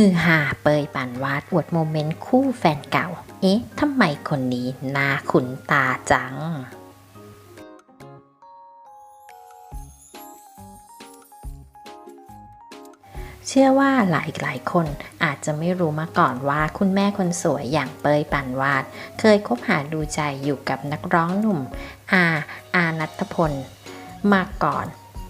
ฮือฮาเปยปานวาดอวดโมเมนต์คู่แฟนเก่า เอ๊ะทำไมคนนี้หน้าขุนตาจังเชื่อว่าหลายหลายคนอาจจะไม่รู้มาก่อนว่าคุณแม่คนสวยอย่างเปยปันวาด เคยคบหาดูใจอยู่กับนักร้องหนุ่มอาอานัทพล มาก่อน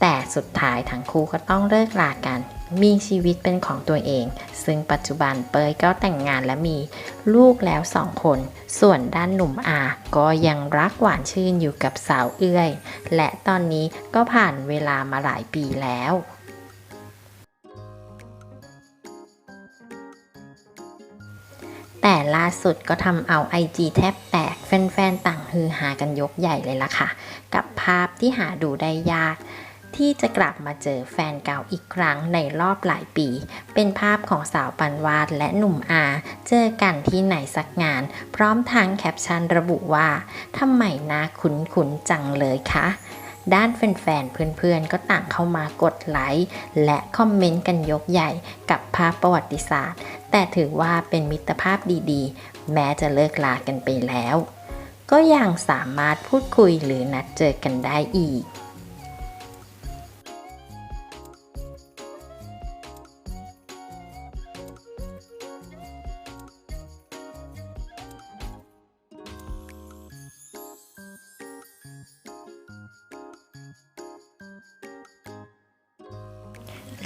แต่สุดท้ายทั้งคู่ก็ต้องเลิกลากัน มีชีวิตเป็นของตัวเอง ซึ่งปัจจุบันเปยก็แต่งงานและมีลูกแล้วสองคน ส่วนด้านหนุ่มอาก็ยังรักหวานชื่นอยู่กับสาวเอื้อย และตอนนี้ก็ผ่านเวลามาหลายปีแล้วแต่ล่าสุดก็ทำเอา IG แทบแตก แฟนๆ ต่างฮือฮากันยกใหญ่เลยล่ะค่ะ กับภาพที่หาดูได้ยาก ที่จะกลับมาเจอแฟนเก่าอีกครั้งในรอบหลายปี เป็นภาพของสาวปันวาดและหนุ่มอาเจอกันที่ไหนสักงาน พร้อมทั้งแคปชั่นระบุว่าทำไมนาคุ้นๆจังเลยคะด้านแฟนๆ เพื่อนๆ ก็ต่างเข้ามากดไลค์และคอมเมนต์กันยกใหญ่กับภาพประวัติศาสตร์ แต่ถือว่าเป็นมิตรภาพดีๆ แม้จะเลิกลากันไปแล้ว ก็ยังสามารถพูดคุยหรือนัดเจอกันได้อีก